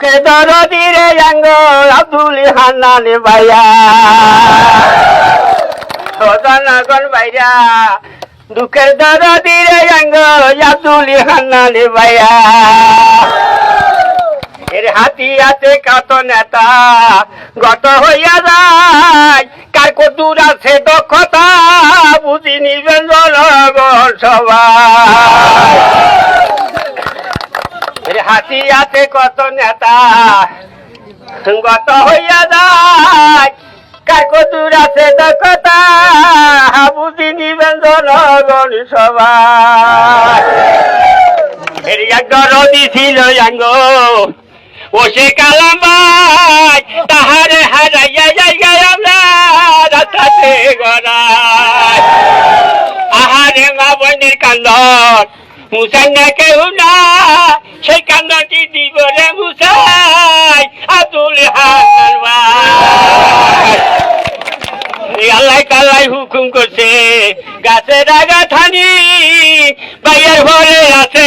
দরদিরে অঙ্গ আব্দুল হান্নান ভাইয়া? সদনগণ ভাইয়া। দুঃখের দরদিরে অঙ্গ আব্দুল হান্নান ভাইয়া। এর হাতিয়াতে কত নেতা গত হইয়া যায়। কার কদুর আছে দক্ষতা বুঝি নিবেন জনগণ সবাই। হাতিয়াতে কত নেতা। গত হইয়া যায়, কার কদুর আছে দক্ষতা বুঝি নিবেন জনগণ সবাই। দরদি ছিল আঙ্গ, ও সে কালাম ভাই তাহারে হারাইয়া জায়গায় আমরা রাস্তাতে গড়াই। আহারে মা বোনের কান্দন মুসাই না কেউ না আল্লাহ কাল্লাই হুকুম করছে। গাছে আগা থানি, বাইয়ের ঘরে আছে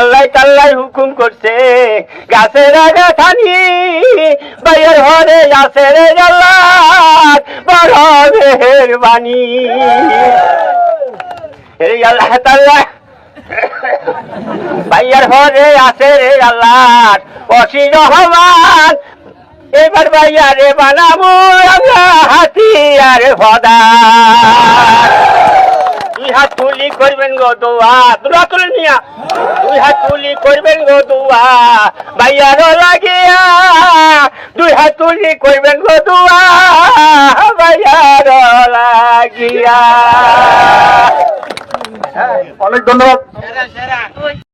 আল্লাহ কাল্লাই হুকুম করছে গাছের আগা থানি, বাইয়ের ঘরে আছে রে জাল্লার বড় মেহরবানি এই আল্লাহ তাল্লাহ ভাইয়ার ঘরে আছে রে আল্লাহ অসি রহমান এবার ভাইয়া রে বানাবো আমরা হাতিয়ার ভদা। দুই হাত তুলি করবেন গো দোয়া তুলে নিয়া। দুই হাত তুলি করবেন গো দোয়া ভাইয়ার লাগিয়া। দুই হাত তুলি করবেন গো দোয়া ভাইয়ার লাগিয়া। অনেক ধন্যবাদ।